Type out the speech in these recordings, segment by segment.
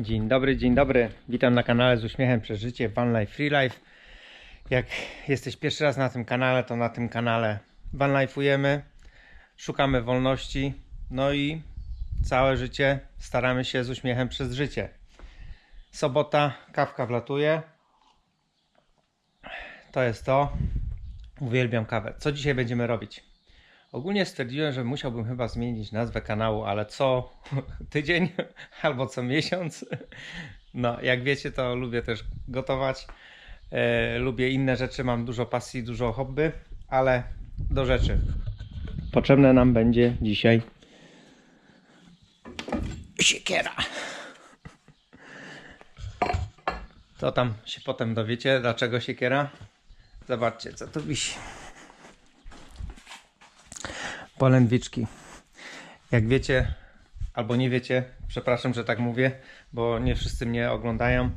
Dzień dobry, dzień dobry. Witam na kanale z uśmiechem przez życie Van Life Free Life. Jak jesteś pierwszy raz na tym kanale, to na tym kanale van life'ujemy, szukamy wolności, no i całe życie staramy się z uśmiechem przez życie. Sobota, kawka wlatuje. To jest to. Uwielbiam kawę. Co dzisiaj będziemy robić? Ogólnie stwierdziłem, że musiałbym chyba zmienić nazwę kanału, ale co tydzień albo co miesiąc. No, jak wiecie, to lubię też gotować. E, lubię inne rzeczy, mam dużo pasji, dużo hobby, ale do rzeczy. Potrzebne nam będzie dzisiaj siekiera. To tam się potem dowiecie, dlaczego siekiera. Zobaczcie, co tu wisi. Polędwiczki. Jak wiecie, albo nie wiecie, przepraszam, że tak mówię, bo nie wszyscy mnie oglądają.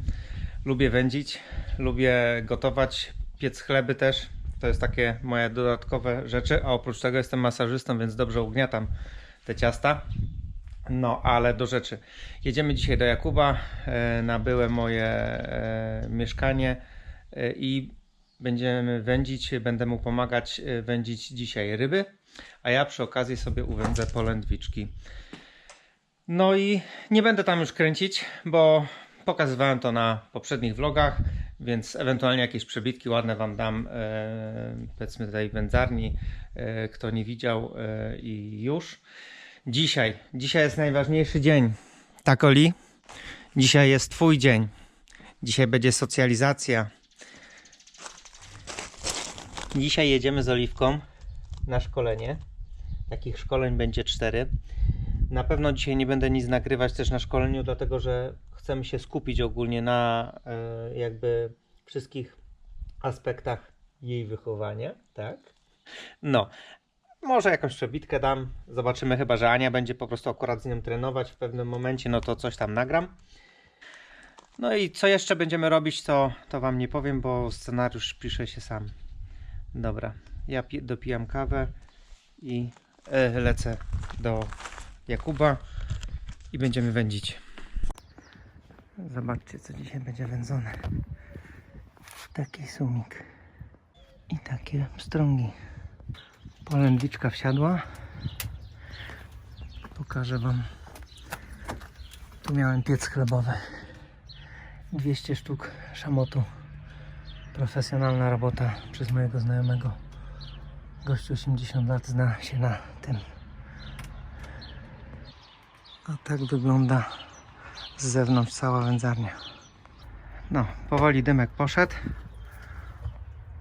Lubię wędzić, lubię gotować, piec chleby też. To jest takie moje dodatkowe rzeczy, a oprócz tego jestem masażystą, więc dobrze ugniatam te ciasta. No, ale do rzeczy. Jedziemy dzisiaj do Jakuba e, na byłe moje e, mieszkanie e, i będziemy wędzić, będę mu pomagać wędzić dzisiaj ryby, a ja przy okazji sobie uwędzę polędwiczki. No i nie będę tam już kręcić, bo pokazywałem to na poprzednich vlogach, więc ewentualnie jakieś przebitki ładne Wam dam, e, powiedzmy tej wędzarni, e, kto nie widział e, i już. Dzisiaj, dzisiaj jest najważniejszy dzień. Tak, Oli? Dzisiaj jest Twój dzień. Dzisiaj będzie socjalizacja. Dzisiaj jedziemy z Oliwką na szkolenie. Takich szkoleń będzie cztery. Na pewno dzisiaj nie będę nic nagrywać też na szkoleniu, dlatego że chcemy się skupić ogólnie na e, jakby wszystkich aspektach jej wychowania, tak? No, może jakąś przebitkę dam. Zobaczymy chyba, że Ania będzie po prostu akurat z nią trenować w pewnym momencie, no to coś tam nagram. No i co jeszcze będziemy robić, to, to wam nie powiem, bo scenariusz pisze się sam. Dobra, ja pi- dopijam kawę i e, lecę do Jakuba i będziemy wędzić. Zobaczcie, co dzisiaj będzie wędzone. Taki sumik i takie pstrągi. Polędwiczka wsiadła. Pokażę Wam. Tu miałem piec chlebowy. 200 sztuk szamotu. Profesjonalna robota przez mojego znajomego. Gościu 80 lat zna się na tym. A tak wygląda z zewnątrz cała wędzarnia. No, powoli dymek poszedł.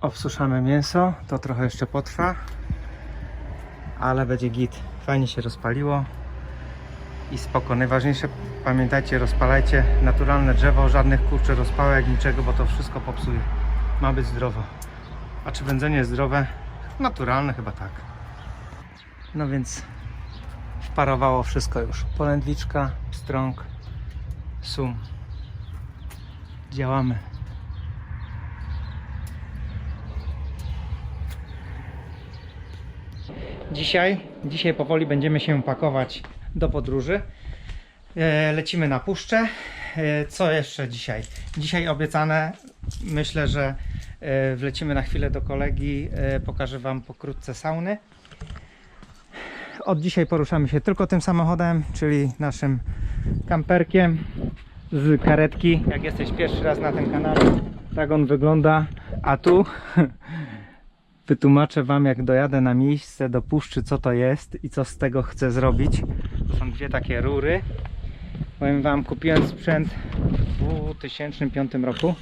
Obsuszamy mięso. To trochę jeszcze potrwa ale będzie git. Fajnie się rozpaliło i spoko. Najważniejsze, pamiętajcie, rozpalajcie naturalne drzewo, żadnych kurczy rozpałek, niczego, bo to wszystko popsuje. Ma być zdrowo. A czy wędzenie jest zdrowe? Naturalne chyba tak. No więc wparowało wszystko już. Polędwiczka, pstrąg, sum. Działamy. Dzisiaj, dzisiaj powoli będziemy się pakować do podróży. E, Lecimy na puszczę. E, Co jeszcze dzisiaj? Dzisiaj obiecane, myślę, że wlecimy na chwilę do kolegi. e, Pokażę Wam pokrótce sauny. Od dzisiaj poruszamy się tylko tym samochodem, czyli naszym kamperkiem z karetki. Jak jesteś pierwszy raz na tym kanale, tak on wygląda. A tu wytłumaczę Wam, jak dojadę na miejsce do puszczy, co to jest i co z tego chcę zrobić. To są dwie takie rury. Powiem Wam, kupiłem sprzęt 2005 roku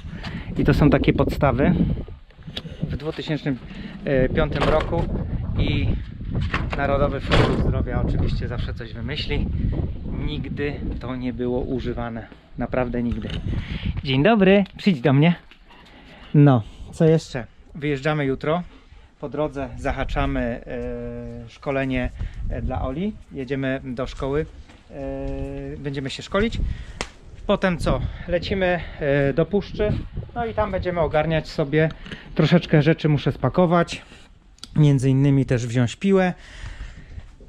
i to są takie podstawy. W 2005 roku i Narodowy Fundusz Zdrowia oczywiście zawsze coś wymyśli. Nigdy to nie było używane. Naprawdę nigdy. Dzień dobry, przyjdź do mnie. No, co jeszcze? Wyjeżdżamy jutro. Po drodze zahaczamy e, szkolenie e, dla Oli. Jedziemy do szkoły. E, będziemy się szkolić. Potem co? Lecimy e, do puszczy. No i tam będziemy ogarniać sobie troszeczkę rzeczy muszę spakować. Między innymi też wziąć piłę.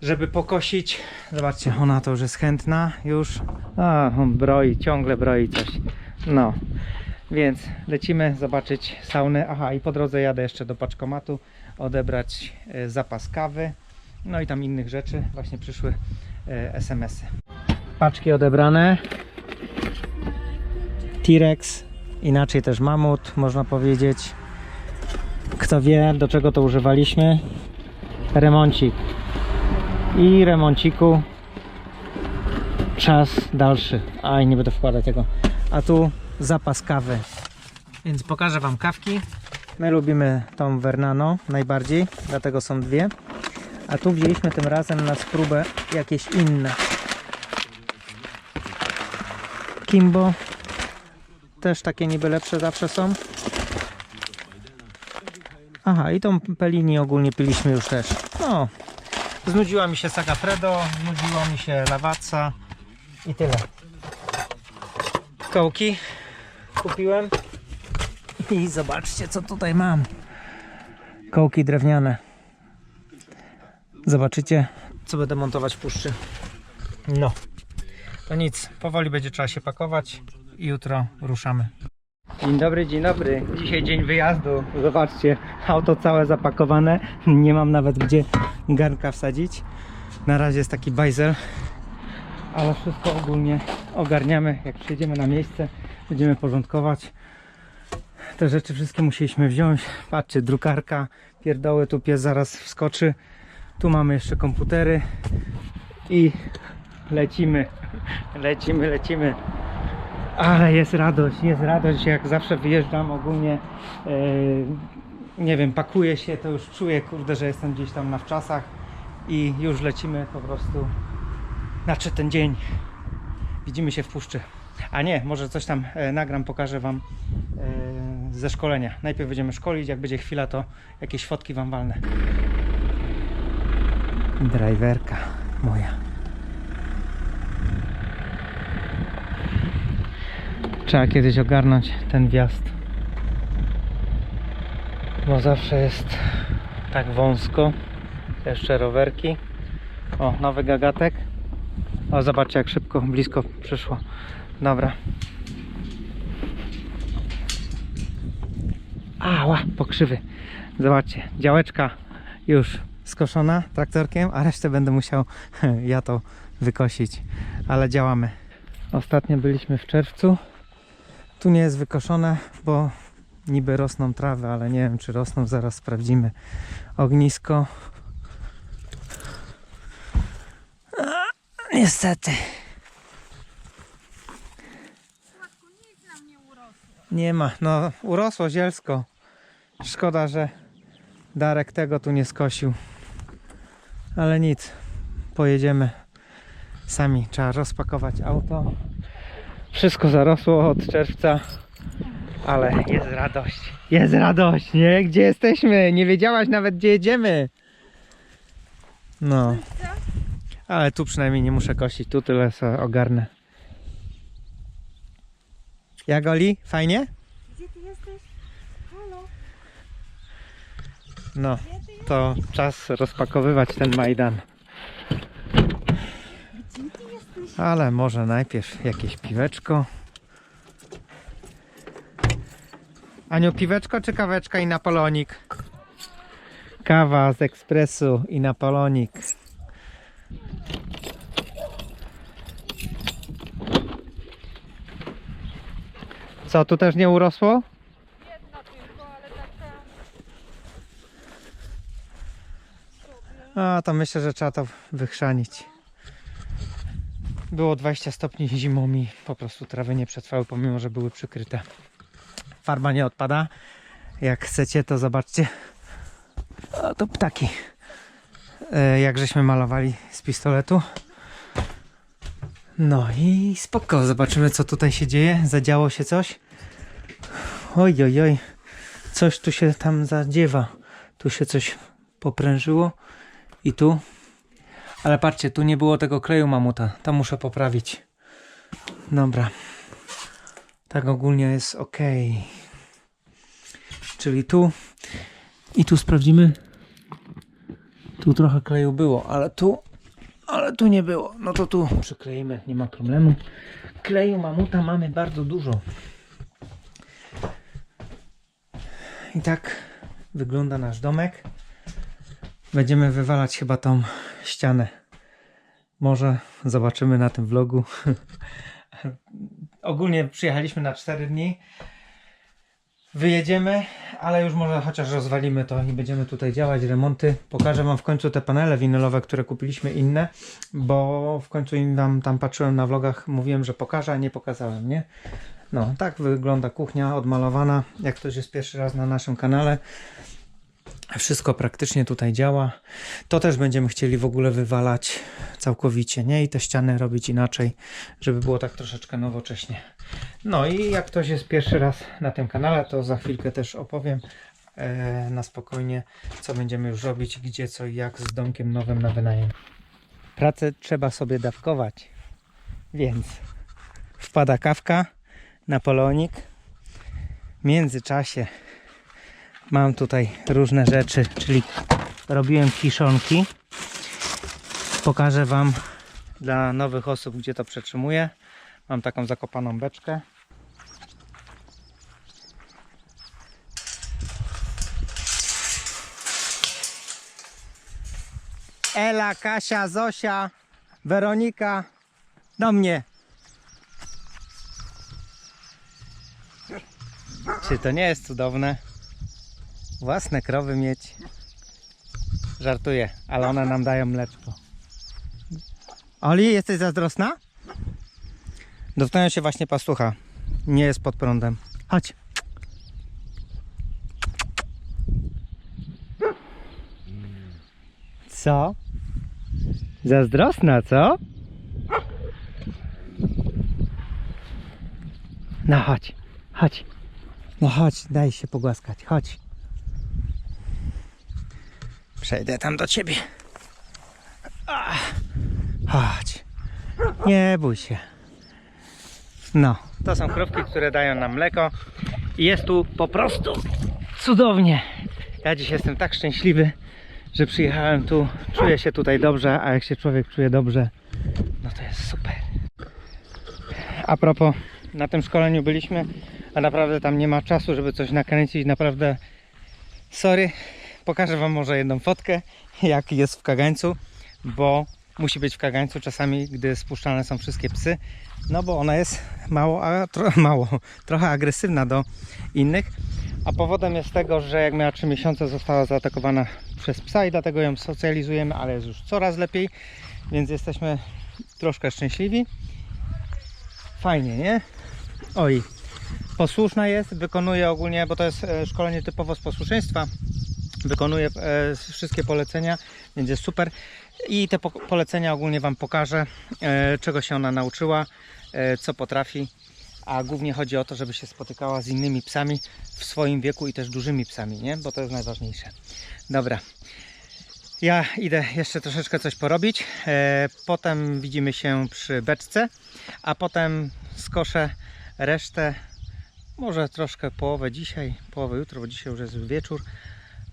żeby pokosić. Zobaczcie, ona to już jest chętna już. A, on broi, ciągle broi coś. No, więc lecimy zobaczyć saunę. Aha, i po drodze jadę jeszcze do paczkomatu odebrać e, zapas kawy. No i tam innych rzeczy. Właśnie przyszły e, SMS-y. Paczki odebrane. T-Rex, inaczej też mamut, można powiedzieć. Kto wie, do czego to używaliśmy? Remoncik. I remonciku czas dalszy. Aj, nie będę wkładać tego. A tu zapas kawy. Więc pokażę Wam kawki. My lubimy tą Vernano najbardziej, dlatego są dwie. A tu wzięliśmy tym razem na spróbę jakieś inne. Kimbo. Też takie niby lepsze zawsze są. Aha, i tą Pellini ogólnie piliśmy już też. No, znudziła mi się Sagafredo, znudziło mi się Lavazza i tyle. Kołki kupiłem i zobaczcie co tutaj mam. Kołki drewniane. Zobaczycie co będę montować w puszczy. No. To nic, powoli będzie trzeba się pakować jutro ruszamy. Dzień dobry, dzień dobry. Dzisiaj dzień wyjazdu. Zobaczcie, auto całe zapakowane. Nie mam nawet gdzie garnka wsadzić. Na razie jest taki bajzel, ale wszystko ogólnie ogarniamy. Jak przyjedziemy na miejsce, będziemy porządkować. Te rzeczy wszystkie musieliśmy wziąć. Patrzcie, drukarka, pierdoły, tu pies zaraz wskoczy. Tu mamy jeszcze komputery i lecimy. Lecimy, lecimy. Ale jest radość, jest radość, jak zawsze wyjeżdżam ogólnie, e, nie wiem, pakuję się, to już czuję, kurde, że jestem gdzieś tam na wczasach i już lecimy po prostu, znaczy ten dzień, widzimy się w puszczy. A nie, może coś tam e, nagram, pokażę Wam e, ze szkolenia. Najpierw będziemy szkolić, jak będzie chwila, to jakieś fotki Wam walnę. Driverka moja. Trzeba kiedyś ogarnąć ten wjazd. Bo zawsze jest tak wąsko. Jeszcze rowerki. O, nowy gagatek. O, zobaczcie jak szybko, blisko przyszło. Dobra. Ała, pokrzywy. Zobaczcie, działeczka już skoszona traktorkiem, a resztę będę musiał ja to wykosić. Ale działamy. Ostatnio byliśmy w czerwcu. Tu nie jest wykoszone, bo niby rosną trawy, ale nie wiem czy rosną, zaraz sprawdzimy. Ognisko. A, niestety. Nie ma, no urosło zielsko. Szkoda, że Darek tego tu nie skosił. Ale nic, pojedziemy sami. Trzeba rozpakować auto. Wszystko zarosło od czerwca, ale jest radość. Jest radość, nie? Gdzie jesteśmy? Nie wiedziałaś nawet, gdzie jedziemy. No. Ale tu przynajmniej nie muszę kosić, tu tyle sobie ogarnę. Jak Oli? Fajnie? Gdzie ty jesteś? Halo? No, to czas rozpakowywać ten Majdan. Gdzie ty jesteś? Ale może najpierw jakieś piweczko. Aniu, piweczko czy kaweczka i napolonik? Kawa z ekspresu i napolonik. Co, tu też nie urosło? Jedna tylko, ale taka... A, to myślę, że trzeba to wychrzanić. Było 20 stopni zimą i po prostu trawy nie przetrwały, pomimo że były przykryte. Farba nie odpada. Jak chcecie, to zobaczcie. O, to ptaki. E, Jak żeśmy malowali z pistoletu. No i spoko. Zobaczymy, co tutaj się dzieje. Zadziało się coś. Oj, oj, oj. Coś tu się tam zadziewa. Tu się coś poprężyło. I tu. Ale patrzcie, tu nie było tego kleju mamuta. To muszę poprawić. Dobra. Tak ogólnie jest ok. Czyli tu. I tu sprawdzimy. Tu trochę kleju było, ale tu tu nie było. No to tu przykleimy, nie ma problemu. Kleju mamuta mamy bardzo dużo. I tak wygląda nasz domek. Będziemy wywalać chyba tą ścianę. Może zobaczymy na tym vlogu. Ogólnie przyjechaliśmy na 4 dni. Wyjedziemy, ale już może chociaż rozwalimy to i będziemy tutaj działać, remonty. Pokażę Wam w końcu te panele winylowe, które kupiliśmy inne, bo w końcu im wam tam patrzyłem na vlogach, mówiłem, że pokażę, a nie pokazałem, nie? No, tak wygląda kuchnia odmalowana, jak ktoś jest pierwszy raz na naszym kanale. Wszystko praktycznie tutaj działa. To też będziemy chcieli w ogóle wywalać całkowicie, nie? I te ściany robić inaczej, żeby było tak troszeczkę nowocześnie. No i jak ktoś jest pierwszy raz na tym kanale, to za chwilkę też opowiem e, na spokojnie, co będziemy już robić, gdzie, co i jak z domkiem nowym na wynajem. Pracę trzeba sobie dawkować, więc wpada kawka, napoleonik. W międzyczasie mam tutaj różne rzeczy, czyli robiłem kiszonki. Pokażę Wam dla nowych osób, gdzie to przetrzymuję. Mam taką zakopaną beczkę. Ela, Kasia, Zosia, Weronika, do mnie. Czy to nie jest cudowne? Własne krowy mieć. Żartuję, ale one nam dają mleczko. Oli, jesteś zazdrosna? Dotknąłem się właśnie pastucha. Nie jest pod prądem. Chodź. Co? Zazdrosna, co? No chodź, chodź. No chodź, daj się pogłaskać, chodź. Przejdę tam do ciebie. Chodź. Nie bój się. No, to są krówki, które dają nam mleko. I jest tu po prostu cudownie. Ja dziś jestem tak szczęśliwy, że przyjechałem tu. Czuję się tutaj dobrze, a jak się człowiek czuje dobrze, no to jest super. A propos, na tym szkoleniu byliśmy, a naprawdę tam nie ma czasu, żeby coś nakręcić. Naprawdę, sorry, pokażę Wam może jedną fotkę, jak jest w kagańcu, bo musi być w kagańcu czasami, gdy spuszczane są wszystkie psy, no bo ona jest mało, a, tro, mało trochę agresywna do innych. A powodem jest tego, że jak miała 3 miesiące została zaatakowana przez psa i dlatego ją socjalizujemy, ale jest już coraz lepiej, więc jesteśmy troszkę szczęśliwi. Fajnie, nie? Oj, posłuszna jest, wykonuje ogólnie, bo to jest e, szkolenie typowo z posłuszeństwa. Wykonuje wszystkie polecenia, więc jest super. I te po- polecenia ogólnie Wam pokażę, e, czego się ona nauczyła, e, co potrafi. A głównie chodzi o to, żeby się spotykała z innymi psami w swoim wieku i też dużymi psami, nie? Bo to jest najważniejsze. Dobra. Ja idę jeszcze troszeczkę coś porobić. E, potem widzimy się przy beczce, a potem skoszę resztę. Może troszkę połowę dzisiaj, połowę jutro, bo dzisiaj już jest wieczór,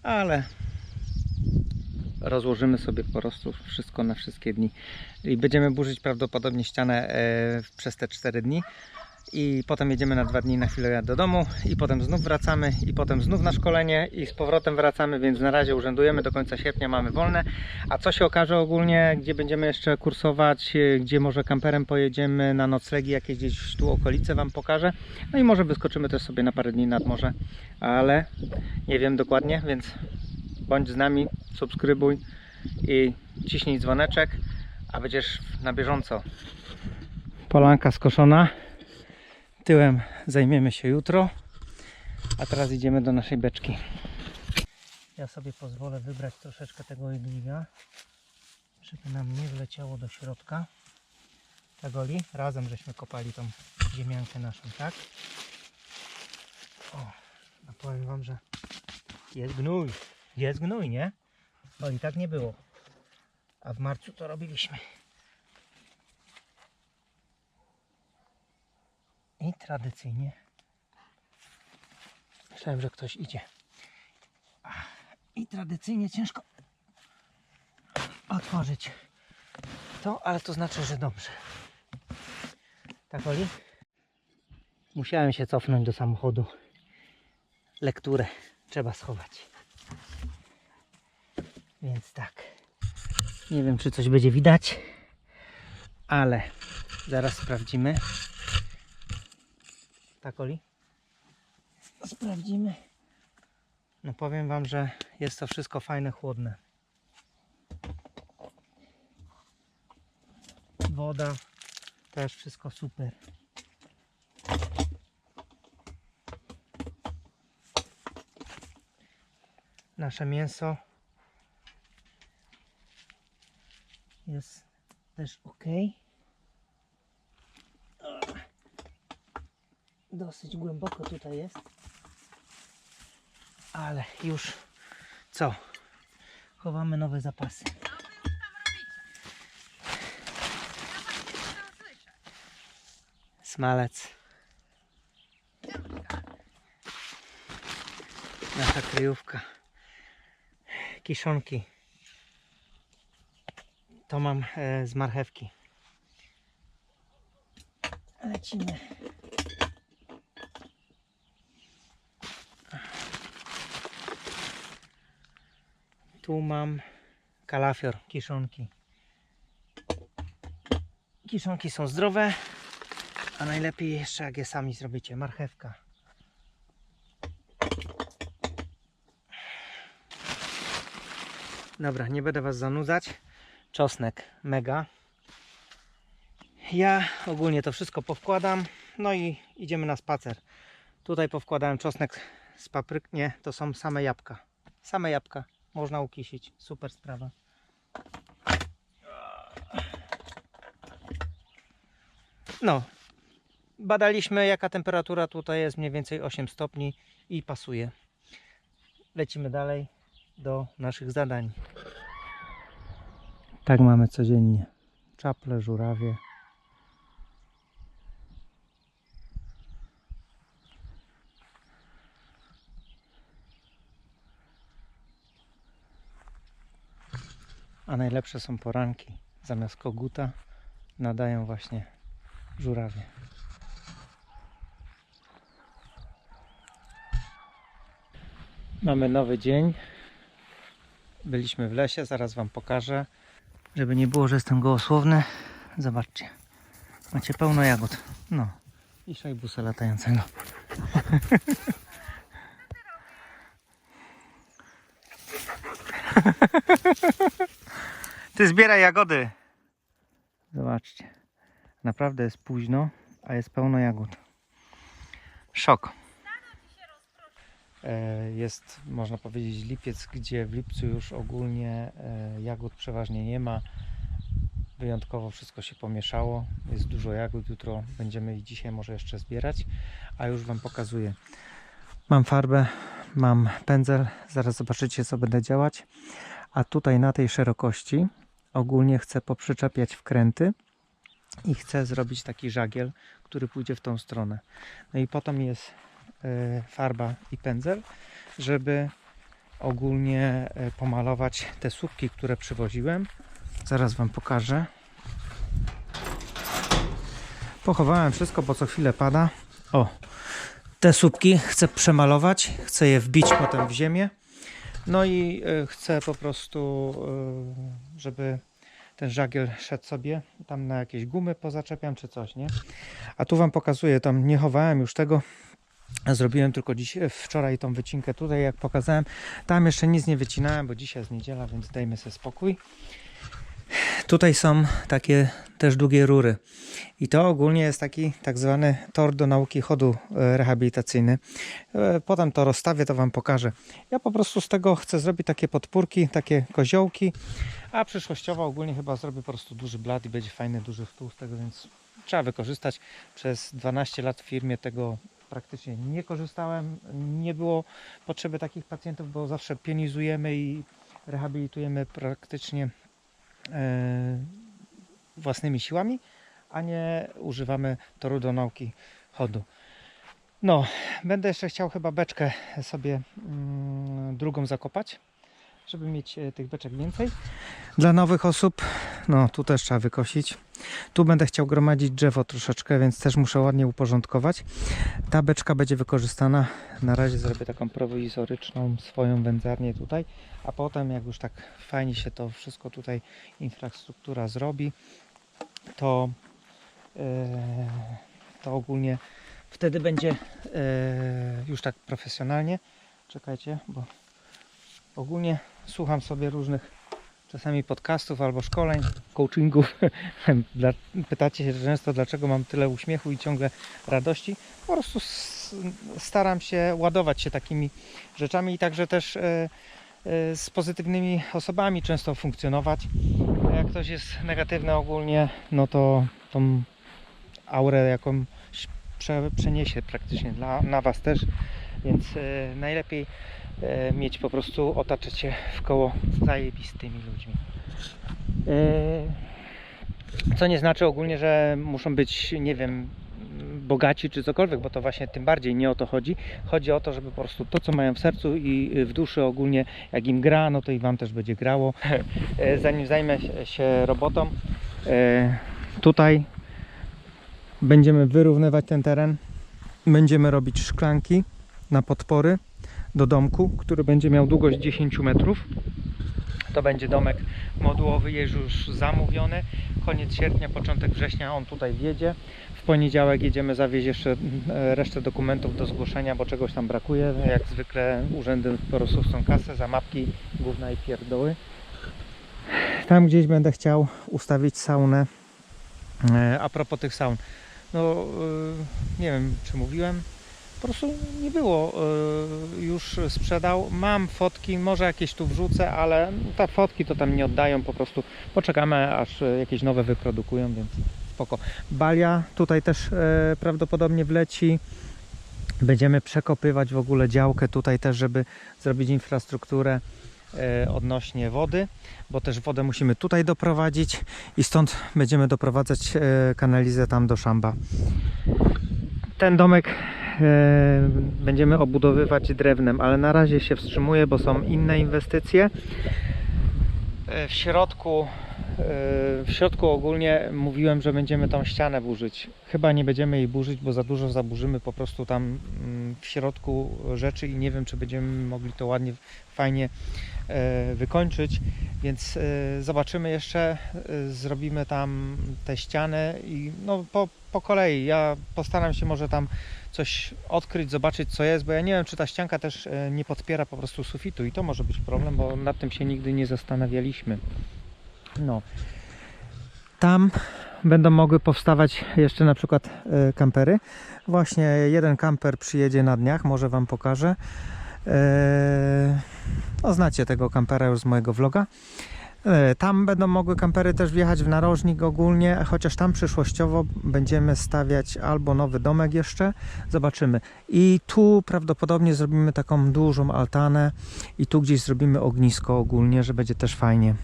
ale rozłożymy sobie po prostu wszystko na wszystkie dni. I będziemy burzyć prawdopodobnie ścianę e, przez te 4 dni. I potem jedziemy na dwa dni na chwilę do domu i potem znów wracamy i potem znów na szkolenie i z powrotem wracamy, więc na razie urzędujemy do końca sierpnia, mamy wolne. A co się okaże ogólnie, gdzie będziemy jeszcze kursować, e, gdzie może kamperem pojedziemy na noclegi, jakieś gdzieś tu okolice Wam pokażę. No i może wyskoczymy też sobie na parę dni nad morze, ale nie wiem dokładnie, więc bądź z nami, subskrybuj i ciśnij dzwoneczek, a będziesz na bieżąco. Polanka skoszona. Tyłem zajmiemy się jutro, a teraz idziemy do naszej beczki. Ja sobie pozwolę wybrać troszeczkę tego igliwia, żeby nam nie wleciało do środka. Tak Oli, razem żeśmy kopali tą ziemiankę naszą, tak? O, a powiem Wam, że jest gnój. Jest gnój, nie? Bo i tak nie było. A w marcu to robiliśmy. I tradycyjnie. Myślałem, że ktoś idzie. I tradycyjnie ciężko otworzyć to, ale to znaczy, że dobrze. Tak, Oli? Musiałem się cofnąć do samochodu. Lekturę trzeba schować. Więc tak. Nie wiem, czy coś będzie widać, ale zaraz sprawdzimy. Tak, Oli? Sprawdzimy. No powiem Wam, że jest to wszystko fajne, chłodne. Woda też wszystko super. Nasze mięso jest też ok. Dosyć głęboko tutaj jest. Ale już co? Chowamy nowe zapasy. Smalec. Nasza kryjówka. Kiszonki. To mam e, z marchewki. Lecimy. Tu mam kalafior, kiszonki. Kiszonki są zdrowe, a najlepiej jeszcze jak je sami zrobicie. Marchewka. Dobra, nie będę Was zanudzać. Czosnek mega. Ja ogólnie to wszystko powkładam. No i idziemy na spacer. Tutaj powkładałem czosnek z papryk. Nie, to są same jabłka. Same jabłka. Można ukisić. Super sprawa. No, badaliśmy jaka temperatura tutaj jest, mniej więcej 8 stopni i pasuje. Lecimy dalej do naszych zadań. Tak mamy codziennie. Czaple, żurawie. A najlepsze są poranki. Zamiast koguta nadają właśnie żurawie. Mamy nowy dzień. Byliśmy w lesie, zaraz Wam pokażę. Żeby nie było, że jestem gołosłowny. Zobaczcie. Macie pełno jagód. No. I szajbusa latającego. Ty zbieraj jagody. Zobaczcie. Naprawdę jest późno, a jest pełno jagód. Szok. E, Jest, można powiedzieć, lipiec, gdzie w lipcu już ogólnie e, jagód przeważnie nie ma. Wyjątkowo wszystko się pomieszało. Jest dużo jagód. Jutro będziemy i dzisiaj może jeszcze zbierać, a już Wam pokazuję. Mam farbę, mam pędzel. Zaraz zobaczycie, co będę działać. A tutaj na tej szerokości ogólnie chcę poprzyczepiać wkręty i chcę zrobić taki żagiel, który pójdzie w tą stronę. No i potem jest e, farba i pędzel, żeby ogólnie e, pomalować te słupki, które przywoziłem. Zaraz Wam pokażę. Pochowałem wszystko, bo co chwilę pada. O, te słupki chcę przemalować, chcę je wbić potem w ziemię. No i e, chcę po prostu, e, żeby ten żagiel szedł sobie, tam na jakieś gumy pozaczepiam czy coś, nie? A tu Wam pokazuję, tam nie chowałem już tego, zrobiłem tylko dziś, wczoraj tą wycinkę tutaj, jak pokazałem. Tam jeszcze nic nie wycinałem, bo dzisiaj jest niedziela, więc dajmy sobie spokój. Tutaj są takie też długie rury. I to ogólnie jest taki tak zwany tor do nauki chodu e, rehabilitacyjny. E, Potem to rozstawię, to Wam pokażę. Ja po prostu z tego chcę zrobić takie podpórki, takie koziołki, a przyszłościowo ogólnie chyba zrobię po prostu duży blat i będzie fajny, duży stół z tego, więc trzeba wykorzystać. Przez 12 lat w firmie tego praktycznie nie korzystałem. Nie było potrzeby takich pacjentów, bo zawsze pionizujemy i rehabilitujemy praktycznie własnymi siłami, a nie używamy toru do nauki chodu. No, będę jeszcze chciał chyba beczkę sobie mm, drugą zakopać, żeby mieć e, tych beczek więcej. Dla nowych osób No, tu też trzeba wykosić. Tu będę chciał gromadzić drzewo troszeczkę, więc też muszę ładnie uporządkować. Ta beczka będzie wykorzystana. Na razie zrobię taką prowizoryczną swoją wędzarnię tutaj, a potem jak już tak fajnie się to wszystko tutaj infrastruktura zrobi, to, e, to ogólnie wtedy będzie e, już tak profesjonalnie. Czekajcie, bo ogólnie słucham sobie różnych czasami podcastów albo szkoleń, coachingów. Pytacie się często, dlaczego mam tyle uśmiechu i ciągle radości. Po prostu staram się ładować się takimi rzeczami i także też e, e, z pozytywnymi osobami często funkcjonować. Jak ktoś jest negatywny ogólnie, no to tą aurę jakąś prze, przeniesie praktycznie dla, na Was też, więc e, najlepiej e, mieć po prostu, otaczać się w koło zajebistymi ludźmi. E, co nie znaczy ogólnie, że muszą być, nie wiem, bogaci czy cokolwiek, bo to właśnie tym bardziej nie o to chodzi. Chodzi o to, żeby po prostu to, co mają w sercu i w duszy ogólnie, jak im gra, no to i Wam też będzie grało. Zanim zajmę się robotą, tutaj będziemy wyrównywać ten teren. Będziemy robić szklanki na podpory do domku, który będzie miał długość 10 metrów. To będzie domek modułowy, jest już zamówiony. Koniec sierpnia, początek września on tutaj wjedzie. W poniedziałek jedziemy zawieźć jeszcze e, resztę dokumentów do zgłoszenia, bo czegoś tam brakuje. Jak zwykle urzędy po prostu chcą kasę za mapki, gówna i pierdoły. Tam gdzieś będę chciał ustawić saunę. E, A propos tych saun, no e, nie wiem czy mówiłem, po prostu nie było e, już sprzedał. Mam fotki, może jakieś tu wrzucę, ale te fotki to tam nie oddają, po prostu poczekamy aż e, jakieś nowe wyprodukują, więc spoko. Balia tutaj też e, prawdopodobnie wleci. Będziemy przekopywać w ogóle działkę tutaj też, żeby zrobić infrastrukturę odnośnie wody, bo też wodę musimy tutaj doprowadzić i stąd będziemy doprowadzać kanalizę tam do szamba. Ten domek będziemy obudowywać drewnem, ale na razie się wstrzymuję, bo są inne inwestycje. E, W środku, e, w środku ogólnie mówiłem, że będziemy tą ścianę burzyć. Chyba nie będziemy jej burzyć, bo za dużo zaburzymy po prostu tam mm, w środku rzeczy i nie wiem, czy będziemy mogli to ładnie, fajnie e, wykończyć. Więc zobaczymy jeszcze, zrobimy tam tę ścianę i no po, po kolei. Ja postaram się może tam coś odkryć, zobaczyć co jest, bo ja nie wiem, czy ta ścianka też e, nie podpiera po prostu sufitu i to może być problem, bo nad tym się nigdy nie zastanawialiśmy. No. Tam będą mogły powstawać jeszcze na przykład e, kampery. Właśnie jeden kamper przyjedzie na dniach, może Wam pokażę. E, No, znacie tego kampera już z mojego vloga. E, Tam będą mogły kampery też wjechać w narożnik ogólnie, chociaż tam przyszłościowo będziemy stawiać albo nowy domek jeszcze, zobaczymy. I tu prawdopodobnie zrobimy taką dużą altanę i tu gdzieś zrobimy ognisko ogólnie, że będzie też fajnie.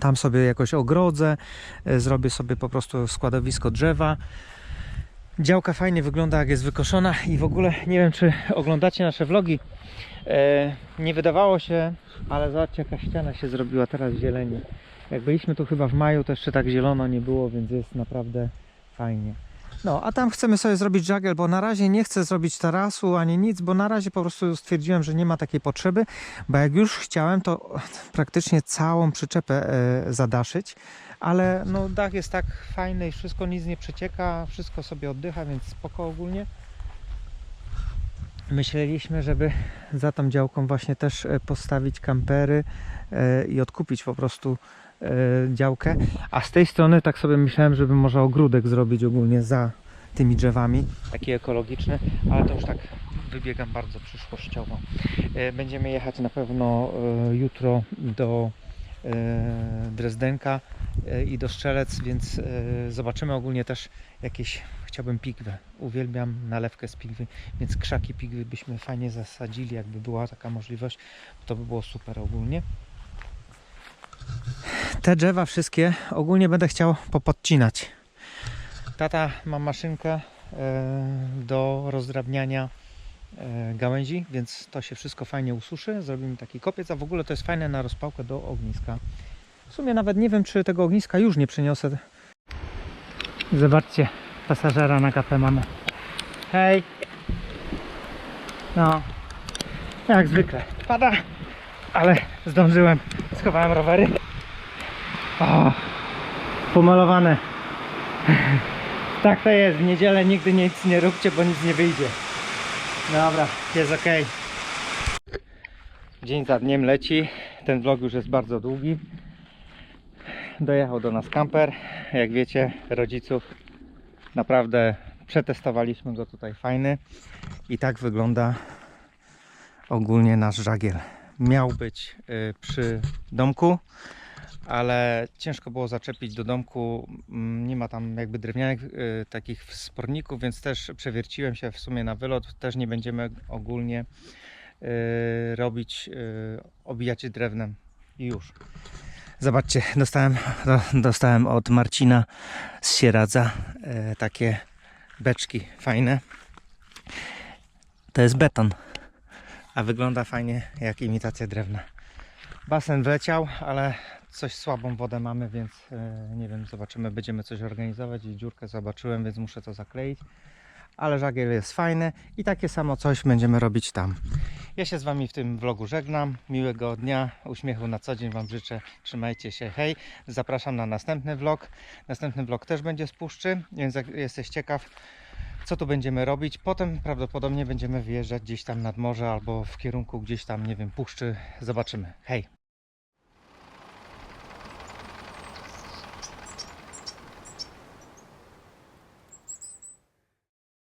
Tam sobie jakoś ogrodzę, e, zrobię sobie po prostu składowisko drzewa. Działka fajnie wygląda jak jest wykoszona i w ogóle nie wiem czy oglądacie nasze vlogi. E, nie wydawało się, ale zobaczcie jaka ściana się zrobiła teraz zieleni. Jak byliśmy tu chyba w maju, to jeszcze tak zielono nie było, więc jest naprawdę fajnie. No, a tam chcemy sobie zrobić żagiel, bo na razie nie chcę zrobić tarasu ani nic, bo na razie po prostu stwierdziłem, że nie ma takiej potrzeby, bo jak już chciałem, to praktycznie całą przyczepę e, zadaszyć, ale no dach jest tak fajny i wszystko, nic nie przecieka, wszystko sobie oddycha, więc spoko ogólnie. Myśleliśmy, żeby za tą działką właśnie też e, postawić kampery e, i odkupić po prostu e, działkę. A z tej strony tak sobie myślałem, żeby może ogródek zrobić ogólnie za tymi drzewami, taki ekologiczny, ale to już tak wybiegam bardzo przyszłościowo. Będziemy jechać na pewno jutro do Drezdenka i do Strzelec, więc zobaczymy ogólnie też jakieś, chciałbym pigwę, uwielbiam nalewkę z pigwy, więc krzaki pigwy byśmy fajnie zasadzili, jakby była taka możliwość, to by było super ogólnie. Te drzewa wszystkie ogólnie będę chciał popodcinać. Tata ma maszynkę e, do rozdrabniania e, gałęzi, więc to się wszystko fajnie ususzy. Zrobimy taki kopiec, a w ogóle to jest fajne na rozpałkę do ogniska. W sumie nawet nie wiem, czy tego ogniska już nie przyniosę. Zobaczcie, pasażera na kapę mamy. Hej! No, jak zwykle. Pada, ale zdążyłem. Schowałem rowery. O, pomalowane. Tak to jest, w niedzielę nigdy nic nie róbcie, bo nic nie wyjdzie. Dobra, jest ok. Dzień za dniem leci. Ten vlog już jest bardzo długi. Dojechał do nas kamper. Jak wiecie, rodziców naprawdę przetestowaliśmy go tutaj fajny. I tak wygląda ogólnie nasz żagiel. Miał być y, przy domku, ale ciężko było zaczepić do domku. Mm, Nie ma tam jakby drewnianych y, takich sporników, więc też przewierciłem się w sumie na wylot. Też nie będziemy ogólnie y, robić, obijać drewnem i już. Zobaczcie, dostałem, do, dostałem od Marcina z Sieradza y, takie beczki fajne. To jest beton, a wygląda fajnie jak imitacja drewna. Basen wleciał, ale coś słabą wodę mamy, więc e, nie wiem, zobaczymy, będziemy coś organizować i dziurkę zobaczyłem, więc muszę to zakleić. Ale żagiel jest fajny i takie samo coś będziemy robić tam. Ja się z Wami w tym vlogu żegnam. Miłego dnia, uśmiechu na co dzień Wam życzę. Trzymajcie się, hej. Zapraszam na następny vlog. Następny vlog też będzie z puszczy, więc jak jesteś ciekaw, co tu będziemy robić. Potem prawdopodobnie będziemy wyjeżdżać gdzieś tam nad morze albo w kierunku gdzieś tam, nie wiem, puszczy. Zobaczymy. Hej.